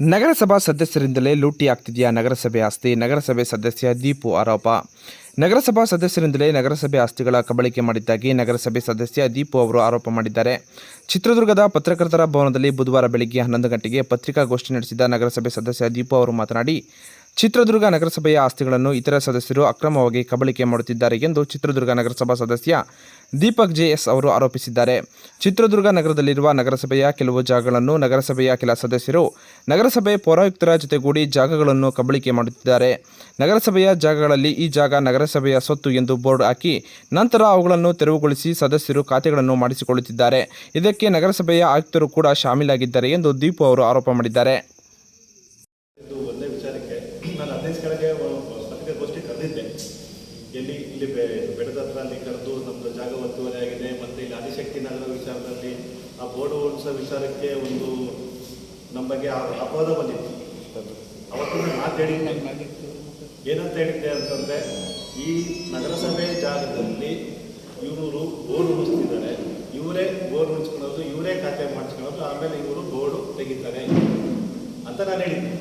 ನಗರಸಭಾ ಸದಸ್ಯರಿಂದಲೇ ಲೂಟಿ ಆಗ್ತಿದೆಯಾ ನಗರಸಭೆ ಆಸ್ತಿ? ನಗರಸಭೆ ಸದಸ್ಯ ದೀಪು ಆರೋಪ. ನಗರಸಭಾ ಸದಸ್ಯರಿಂದಲೇ ನಗರಸಭೆ ಆಸ್ತಿಗಳ ಕಬಳಿಕೆ ಮಾಡಿದ್ದಾಗಿ ನಗರಸಭೆ ಸದಸ್ಯ ದೀಪು ಅವರು ಆರೋಪ ಮಾಡಿದ್ದಾರೆ. ಚಿತ್ರದುರ್ಗದ ಪತ್ರಕರ್ತರ ಭವನದಲ್ಲಿ ಬುಧವಾರ ಬೆಳಗ್ಗೆ ಹನ್ನೊಂದು ಗಂಟೆಗೆ ಪತ್ರಿಕಾಗೋಷ್ಠಿ ನಡೆಸಿದ ನಗರಸಭೆ ಸದಸ್ಯ ದೀಪು ಅವರು ಮಾತನಾಡಿ ಚಿತ್ರದುರ್ಗ ನಗರಸಭೆಯ ಆಸ್ತಿಗಳನ್ನು ಇತರ ಸದಸ್ಯರು ಅಕ್ರಮವಾಗಿ ಕಬಳಿಕೆ ಮಾಡುತ್ತಿದ್ದಾರೆ ಎಂದು ಚಿತ್ರದುರ್ಗ ನಗರಸಭಾ ಸದಸ್ಯ ದೀಪಕ್ ಜೆಎಸ್ ಅವರು ಆರೋಪಿಸಿದ್ದಾರೆ. ಚಿತ್ರದುರ್ಗ ನಗರದಲ್ಲಿರುವ ನಗರಸಭೆಯ ಕೆಲವು ಜಾಗಗಳನ್ನು ನಗರಸಭೆಯ ಕೆಲ ಸದಸ್ಯರು ನಗರಸಭೆ ಪೌರಾಯುಕ್ತರ ಜೊತೆಗೂಡಿ ಜಾಗಗಳನ್ನು ಕಬಳಿಕೆ ಮಾಡುತ್ತಿದ್ದಾರೆ. ನಗರಸಭೆಯ ಜಾಗಗಳಲ್ಲಿ ಈ ಜಾಗ ನಗರಸಭೆಯ ಸೊತ್ತು ಎಂದು ಬೋರ್ಡ್ ಹಾಕಿ, ನಂತರ ಅವುಗಳನ್ನು ತೆರವುಗೊಳಿಸಿ ಸದಸ್ಯರು ಖಾತೆಗಳನ್ನು ಮಾಡಿಸಿಕೊಳ್ಳುತ್ತಿದ್ದಾರೆ. ಇದಕ್ಕೆ ನಗರಸಭೆಯ ಆಯುಕ್ತರು ಕೂಡ ಶಾಮೀಲಾಗಿದ್ದಾರೆ ಎಂದು ದೀಪು ಅವರು ಆರೋಪ ಮಾಡಿದ್ದಾರೆ ಇದು ಒಂದೇ ವಿಚಾರಕ್ಕೆ ನಾನು ಹದಿನೈದು ಕಡೆಗೆ ಪತ್ರಿಕಾಗೋಷ್ಠಿ ಕರೆದಿದ್ದೆ. ಎಲ್ಲಿ ಇಲ್ಲಿ ಬೆಟ್ಟದ ಹತ್ರ ಅಲ್ಲಿ ಕರೆದು ನಮ್ಮದು ಜಾಗ ಒತ್ತುವರಿ ಆಗಿದೆ, ಮತ್ತೆ ಇಲ್ಲಿ ಆದಿಶಕ್ತಿ ನಗರ ವಿಚಾರದಲ್ಲಿ ಆ ಬೋರ್ಡ್ ಓಡಿಸೋ ವಿಚಾರಕ್ಕೆ ಒಂದು ನಮ್ಮ ಬಗ್ಗೆ ಅಪವಾದ ಬಂದಿತ್ತು. ಅವತ್ತು ಮಾತು ಹೇಳಿದ್ದೆ. ಏನಂತ ಹೇಳಿದ್ದೆ ಅಂತಂದರೆ, ಈ ನಗರಸಭೆ ಜಾಗದಲ್ಲಿ ಇವರು ಬೋರ್ಡ್ ಉಳಿಸ್ತಿದ್ದಾರೆ ಇವರೇ ಬೋರ್ಡ್ ಮುಚ್ಕೊಳ್ಳೋದು ಇವರೇ ಖಾತೆ ಮಾಡಿಸ್ಕೊಳ್ಳೋದು, ಆಮೇಲೆ ಇವರು ಬೋರ್ಡು ತೆಗಿತಾರೆ ಅಂತ ನಾನು ಹೇಳಿದ್ದೆ.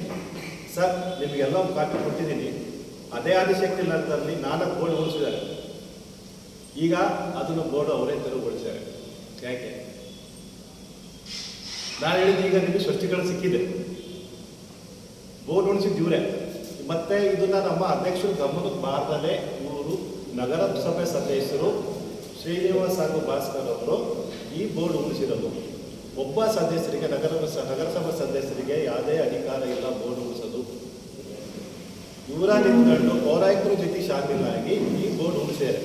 ಸರ್, ನಿಮಗೆಲ್ಲ ಒಂದು ಕಾಪಿ ಕೊಟ್ಟಿದ್ದೀನಿ. ಅದೇ ಆದಿಶಕ್ತಿ ನಗರದಲ್ಲಿ ನಾಲ್ಕು ಬೋರ್ಡ್ ಉಳಿಸಿದ್ದಾರೆ ಈಗ ಅದನ್ನು ಬೋರ್ಡ್ ಅವರೇ ತೆರವುಗೊಳಿಸಿದ್ದಾರೆ. ಯಾಕೆ? ನಾನು ಹೇಳಿದ್ದು ಈಗ ನಿಮಗೆ ಸ್ಪಷ್ಟೀಕರಣ ಸಿಕ್ಕಿದೆ. ಬೋರ್ಡ್ ಉಣಿಸಿದ್ದು ಇವರೇ. ಮತ್ತೆ ಇದನ್ನ ನಮ್ಮ ಅಧ್ಯಕ್ಷರು ಗಮನಕ್ಕೆ ಮೂರು ಇವರು ನಗರಸಭೆ ಸದಸ್ಯರು ಶ್ರೀನಿವಾಸ್ ಹಾಗೂ ಭಾಸ್ಕರ್ ಅವರು ಈ ಬೋರ್ಡ್ ಉಳಿಸಿರೋದು ಒಬ್ಬ ಸದಸ್ಯರಿಗೆ ನಗರ ನಗರಸಭಾ ಸದಸ್ಯರಿಗೆ ಯಾವುದೇ ಅಧಿಕಾರ ಇಲ್ಲ ಬೋರ್ಡ್ ಉಳಿಸೋದು ಇವರ ನಿಂತ್ಕೊಂಡು ಪೌರಾಯುಕ್ತರ ಜೊತೆ ಶಾಮೀಲಾಗಿ ಈ ಬೋರ್ಡ್ ಉಳಿಸ್ಯಾರೆ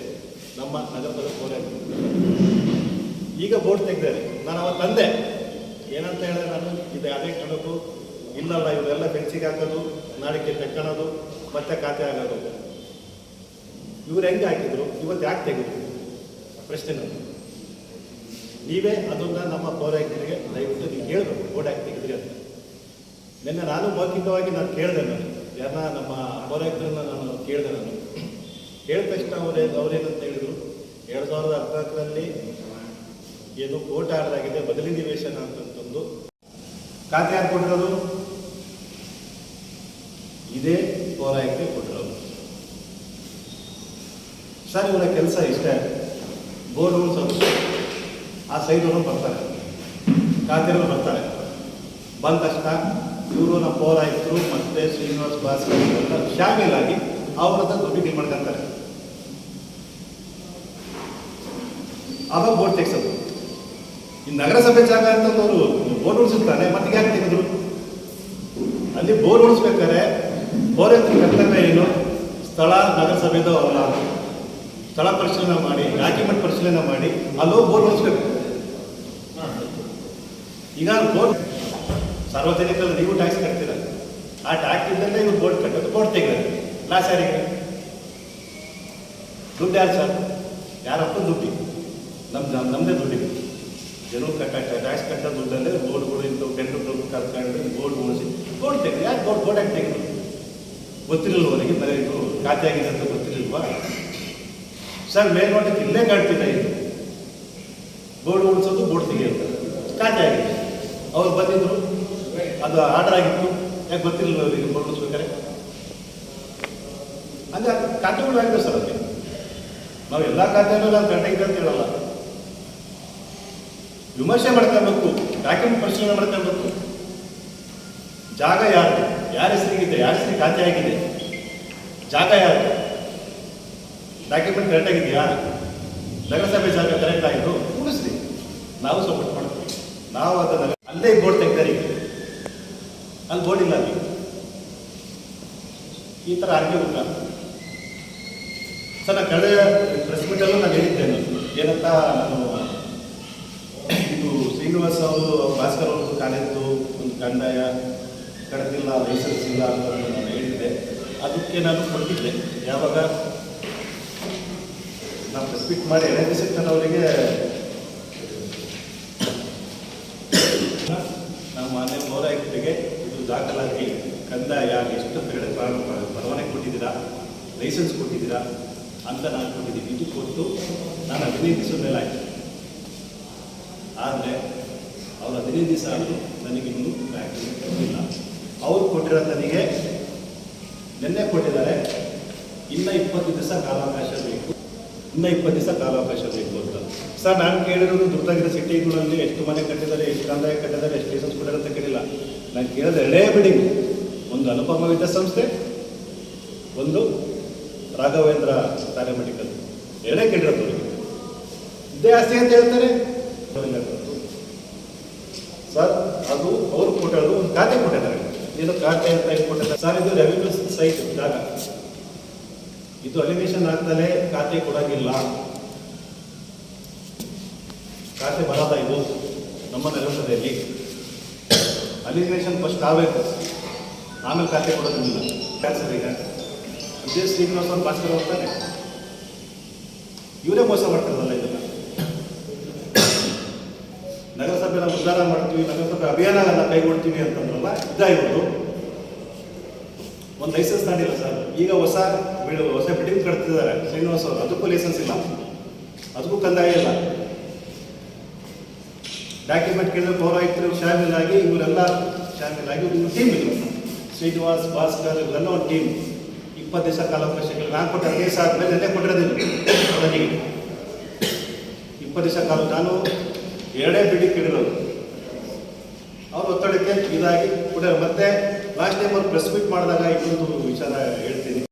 ನಮ್ಮ ನಗರದ ಪೌರಾಯಕರು ಈಗ ಬೋರ್ಡ್ ತೆಗ್ದಾರೆ. ನಾನು ಅವತ್ತು ತಂದೆ. ಏನಂತ ಹೇಳಿದ್ರೆ ನಾನು, ಇದು ಅದೇ ಕಣಕು ಇಲ್ಲಲ್ಲ, ಇವರೆಲ್ಲ ಬೆಂಚಿಗೆ ಹಾಕೋದು ನಾಳೆಗೆ ತೆಕ್ಕೋದು ಮತ್ತೆ ಖಾತೆ ಆಗೋದು ಇವ್ರು ಹೆಂಗೆ ಹಾಕಿದ್ರು? ಇವತ್ತು ಯಾಕೆ ತೆಗೆದ್ರು? ಪ್ರಶ್ನೆ ನಾನು. ನೀವೇ ಅದನ್ನ ನಮ್ಮ ಪೌರಾಯಕರಿಗೆ ದಯವಿಟ್ಟು ನೀವು ಹೇಳಬೇಕು. ಬೋರ್ಡ್ ಯಾಕೆ ತೆಗೆದ್ರಿ ಅಂತ. ನಿನ್ನೆ ನಾನು ಮೌಖಿಕವಾಗಿ ನಾನು ಕೇಳಿದೆ ನಾನು. ಯಾರನ್ನ ನಮ್ಮ ಪೌರಾಯುಕ್ತರನ್ನ ನಾನು ಕೇಳಿದೆ ನಾನು. ಹೇಳಿದ ತಕ್ಷಣ ಅವರೇ ಅವ್ರೇನಂತ ಹೇಳಿದ್ರು, ಎರಡು ಸಾವಿರದ ಹದಿನಾಲ್ಕರಲ್ಲಿ ಏನು ಕೋರ್ಟ್ ಆರ್ಡರ್ ಆಗಿದೆ, ಬದಲಿ ನಿವೇಶನ ಅಂತಂತಂದು. ಖಾತೆ ಯಾರು ಕೊಟ್ಟಿರೋದು? ಇದೇ ಪೌರಾಯುಕ್ತೆ ಕೊಟ್ಟಿರೋದು. ಸರ್, ಇವರ ಕೆಲಸ ಇಷ್ಟೇ. ಬೋರ್ಡ್ ರೂಮ್ಸ್ ಆ ಸೈಡವರು ಬರ್ತಾರೆ. ಖಾತೆಯವರು ಬರ್ತಾರೆ. ಬಂದ ತಕ್ಷಣ ಇವರು ನಮ್ಮ ಪೌರಾಯುಕ್ತರು ಮತ್ತೆ ಶ್ರೀನಿವಾಸ್ ಭಾಸ್ಕರ್ ಶಾಮಿಲ್ ಆಗಿ ಅವ್ರ ಹತ್ರ ದುಡ್ಡು ಮಾಡ್ಕೊಂತಾರೆ. ಆವಾಗ ಬೋರ್ಡ್ ತೆಗ್ಸೋದು. ಈ ನಗರಸಭೆ ಜಾಗ ಅಂತಂದವರು ಬೋರ್ಡ್ ಉಳಿಸುತ್ತಾನೆ ಮತ್ತೆ ಯಾಕೆ ತೆಗೆದ್ರು? ಅಲ್ಲಿ ಬೋರ್ಡ್ ಉಳಿಸ್ಬೇಕಾದ್ರೆ ಎತ್ತ ಕರ್ತವ್ಯ ಏನು? ಸ್ಥಳ, ನಗರಸಭೆದು ಅವರ ಸ್ಥಳ ಪರಿಶೀಲನೆ ಮಾಡಿ ಡಾಕ್ಯುಮೆಂಟ್ ಪರಿಶೀಲನೆ ಮಾಡಿ ಅಲ್ಲೋ ಬೋರ್ ಉಳಿಸ್ಬೇಕು. ಈಗ ಬೋರ್ಡ್ ಸಾರ್ವಜನಿಕರು ನೀವು ಟ್ಯಾಕ್ಸ್ ಕಟ್ತೀರ? ಆ ಟ್ಯಾಕ್ಸ್ ಇದ್ದಲ್ಲೇ ಇವ್ರು ಬೋರ್ಡ್ ಕಟ್ಟೋದು ಬೋರ್ಡ್ ತೆಗೆದಾರೆ ಲಾಸ್ ಯಾರಿಗೆ? ದುಡ್ಡು ಯಾರು ಸರ್ ಯಾರಪ್ಪ ನಮ್ ನಮ್ಮ ನಮ್ಮದೇ ದುಡ್ಡಿ ಜನರು ಕಟ್ಟ ಟ್ಯಾಕ್ಸ್ ಕಟ್ಟೋ ದುಡ್ಡಲ್ಲೇ ಬೋರ್ಡ್ಗಳು ಇಂಥವು ಟೆಂಡರ್ ಕರ್ಕೊಂಡು ಬೋರ್ಡ್ ಉಳಿಸಿ ಬೋರ್ಡ್ ತೆಗೆದು ಯಾಕೆ ಬೋರ್ಡ್ ಬೋರ್ಡ್ ಯಾಕೆ ತೆಗೆದು? ಗೊತ್ತಿರಲಿಲ್ಲವರಿಗೆ ಮನೆ ಇದು ಖಾತೆ ಆಗಿದೆ ಅಂತ ಗೊತ್ತಿರಲಿಲ್ವಾ ಸರ್ ಮೇಲ್ನೋಟಕ್ಕೆ ಇಲ್ಲೇ ಕಾಣ್ತಿಲ್ಲ ಇದು. ಬೋರ್ಡ್ ಉಳಿಸೋದು ಬೋರ್ಡ್ ತೆಗೆಯೋದು. ಖಾತೆ ಆಗಿದೆ. ಅವ್ರು ಬಂದಿದ್ರು. ಅದು ಆರ್ಡರ್ ಆಗಿತ್ತು ಯಾಕೆ ಗೊತ್ತಿಲ್ಲ ಅವರಿಗೆ ಬೋರ್ಡ್ ಅಂದರೆ ಅದು ಖಾತೆಗಳು ಆಗಿದೆ ಸರ್ ಅದಕ್ಕೆ ನಾವು ಎಲ್ಲ ಖಾತೆಗಳು ನಾವು ಕರೆಕ್ಟಾಗಿದೆ ಅಂತ ಹೇಳಲ್ಲ ವಿಮರ್ಶೆ ಮಾಡ್ಕೊಳ್ಬೇಕು ಡಾಕ್ಯುಮೆಂಟ್ ಪರಿಶೀಲನೆ ಮಾಡ್ಕೊಳ್ಬೇಕು. ಜಾಗ ಯಾರು? ಯಾರ ಹೆಸರಿಗಿದೆ? ಯಾರ ಹೆಸರಿಗೆ ಖಾತೆ ಆಗಿದೆ? ಜಾಗ ಯಾರು? ಡಾಕ್ಯುಮೆಂಟ್ ಕರೆಕ್ಟ್ ಆಗಿದೆಯಾ? ನಗರಸಭೆ ಜಾಗ ಕರೆಕ್ಟ್ ಆಗಿದ್ದು ಕೂಡಿಸ್ರಿ ನಾವು ಸಪೋರ್ಟ್ ಮಾಡ್ತೀವಿ. ನಾವು ಅದನ್ನು ಅಲ್ಲೇ ಬೋರ್ಡ್ ತೆಗ್ದಾರೆ ಈಗ ಅಲ್ಲಿ ಬೋರ್ಡ್ ಇಲ್ಲ ಅಲ್ಲಿ. ಈ ಥರ ಆರ್ಗೆ ಉಂಟ ಸರ್ ನಾನು ಕಳೆದ ಪ್ರೆಸ್ ಮೀಟಲ್ಲೂ ನಾನು ಹೇಳಿದ್ದೆ ನಾನು. ಏನಂತ ನಾನು, ಇದು ಶ್ರೀನಿವಾಸ್ ಅವರು, ಭಾಸ್ಕರ್ ಅವರು ಕಾಲೇಜು ಒಂದು ಕಂದಾಯ ಕಡತಿಲ್ಲ ಲೈಸೆನ್ಸ್ ಇಲ್ಲ ಅಂತ ನಾನು ಹೇಳಿದ್ದೆ. ಅದಕ್ಕೆ ನಾನು ಕೊಟ್ಟಿದ್ದೆ. ಯಾವಾಗ? ನಾವು ಮೀಟ್ ಮಾಡಿ ಎನ್ ಎಸ್ ಅವರಿಗೆ ನಮ್ಮ ಮನೆ ಪೌರಾಯುಕ್ತರಿಗೆ ಇದು ದಾಖಲಾತಿ ಕಂದಾಯ ಎಷ್ಟು ಕಡೆ ಪರವಾನೆ ಕೊಟ್ಟಿದ್ದೀರಾ? ಲೈಸೆನ್ಸ್ ಕೊಟ್ಟಿದ್ದೀರಾ? ಅಂತ ನಾನು ಕೊಟ್ಟಿದ್ದೀನಿ. ಇದು ಕೊಟ್ಟು ನಾನು ಹದಿನೈದು ಮೇಲೆ ಆಯಿತು. ಆದರೆ ಅವ್ರು ಹದಿನೈದು ದಿವಸ ಆದರೂ ನನಗಿನ್ನೂ ಇಲ್ಲ ಕೊಟ್ಟಿಲ್ಲ. ಕೊಟ್ಟಿರೋ ನನಗೆ ನಿನ್ನೆ ಕೊಟ್ಟಿದ್ದಾರೆ. ಇನ್ನ ಇಪ್ಪತ್ತು ದಿವಸ ಕಾಲಾವಕಾಶ ಬೇಕು. ಇನ್ನ ಇಪ್ಪತ್ತು ದಿವಸ ಕಾಲಾವಕಾಶ ಬೇಕು ಅಂತ. ಸರ್, ನಾನು ಕೇಳಿರೋದು ದುರ್ಗಾಗಿರೋ ಸಿಟಿಗಳಲ್ಲಿ ಎಷ್ಟು ಮನೆ ಕಟ್ಟಿದ್ದಾರೆ, ಎಷ್ಟು ಕಂದಾಯ ಕಟ್ಟಿದ್ದಾರೆ, ಎಷ್ಟು ಲೈಸನ್ಸ್ ಕೊಟ್ಟಿದ್ದಾರೆ ಅಂತ ಕೇಳಿಲ್ಲ. ನಾನು ಕೇಳಿದ ಎರಡೇ ಬಿಲ್ಡಿಂಗ್ ಒಂದು ಅನುಪಮ ವಿದ್ಯಾಸಂಸ್ಥೆ ಒಂದು ರಾಘವೇಂದ್ರ ತಾರೆ ಮೆಡಿಕಲ್ ಎರಡೇ ಕೇಳಿರೋದು ಇದೇ ಆಸ್ತಿ ಅಂತ ಹೇಳ್ತಾರೆ. ಸರ್, ಅದು ಅವ್ರು ಕೊಟ್ಟರು ಒಂದು ಖಾತೆ ಕೊಟ್ಟಿದ್ದಾರೆ. ಇದು ಖಾತೆ ಅಂತ ಕೊಟ್ಟಿದ್ದಾರೆ ಸರ್, ಇದು ರೆವಿನ್ಯೂ ಸೈಟ್ ಜಾಗ. ಇದು ಅಲಿಗೇಷನ್ ಆಗ್ದಲೇ ಖಾತೆ ಕೊಡೋಂಗಿಲ್ಲ. ಖಾತೆ ಬರಲ್ಲ ಇದು ನಮ್ಮ ನೆಲಸದಲ್ಲಿ. ಅಲಿಗೇಷನ್ ಫಸ್ಟ್ ಆಗಬೇಕು. ಆಮೇಲೆ ಖಾತೆ ಕೊಡೋದಿಲ್ಲ. ಕ್ಯಾನ್ಸರ್ ಈಗ? ವಿಜಯ್ ಶ್ರೀನಿವಾಸ ಅವ್ರು ಭಾಸ್ಕರ್ ಹೋಗ್ತಾನೆ ಇವರೇ ಮೋಸ ಮಾಡ್ತಾರಲ್ಲ ಇದನ್ನ. ನಗರಸಭೆನ ಉದ್ಧಾರ ಮಾಡ್ತೀವಿ, ನಗರಸಭೆ ಅಭಿಯಾನಗಳನ್ನ ಕೈಗೊಳ್ತೀವಿ ಅಂತಂದ್ರಲ್ಲ, ಇದಾಗಿರೋದು. ಒಂದು ಲೈಸೆನ್ಸ್ ತಾಂಡಿಲ್ಲ ಸರ್. ಈಗ ಹೊಸ ಹೊಸ ಬಿಲ್ಡಿಂಗ್ ಕಟ್ತಿದ್ದಾರೆ. ಶ್ರೀನಿವಾಸ್ ಅವರು. ಅದಕ್ಕೂ ಲೈಸೆನ್ಸ್ ಇಲ್ಲ. ಅದಕ್ಕೂ ಕಂದಾಯ ಇಲ್ಲ. ಡಾಕ್ಯುಮೆಂಟ್ ಕೇಳಿದ್ರೆ ಪೌರಾಯುಕ್ತರು ಆಗಿ ಇವರೆಲ್ಲ ಶಾಮಿಲ್ ಆಗಿ ಒಂದು ಟೀಮ್ ಇಲ್ಲ ಶ್ರೀನಿವಾಸ್, ಭಾಸ್ಕರ್, ಇವರೆಲ್ಲ ಒಂದು ಟೀಮ್ ಇಪ್ಪತ್ತು ದಿವಸ ಕಾಲಾವಕಾಶಗಳು ನಾನು ಕೊಟ್ಟ ಕೇಸ್ ಆದ್ಮೇಲೆ ಎಲ್ಲೇ ಕೊಟ್ಟಿರೋದಿಲ್ಲ ಇಪ್ಪತ್ತು ದಿವಸ ಕಾಲ ನಾನು ಎರಡೇ ಬಿಲ್ಡಿಂಗ್ ಕೇಳಿರೋದು. ಅವ್ರ ಒತ್ತಡಕ್ಕೆ ಇದಾಗಿ ಕೂಡ ಮತ್ತೆ ಲಾಸ್ಟ್ ಟೈಮ್ ಅವ್ರು ಪ್ರೆಸ್ ಮೀಟ್ ಮಾಡಿದಾಗ ಇನ್ನೊಂದು ವಿಚಾರ ಹೇಳ್ತೀನಿ.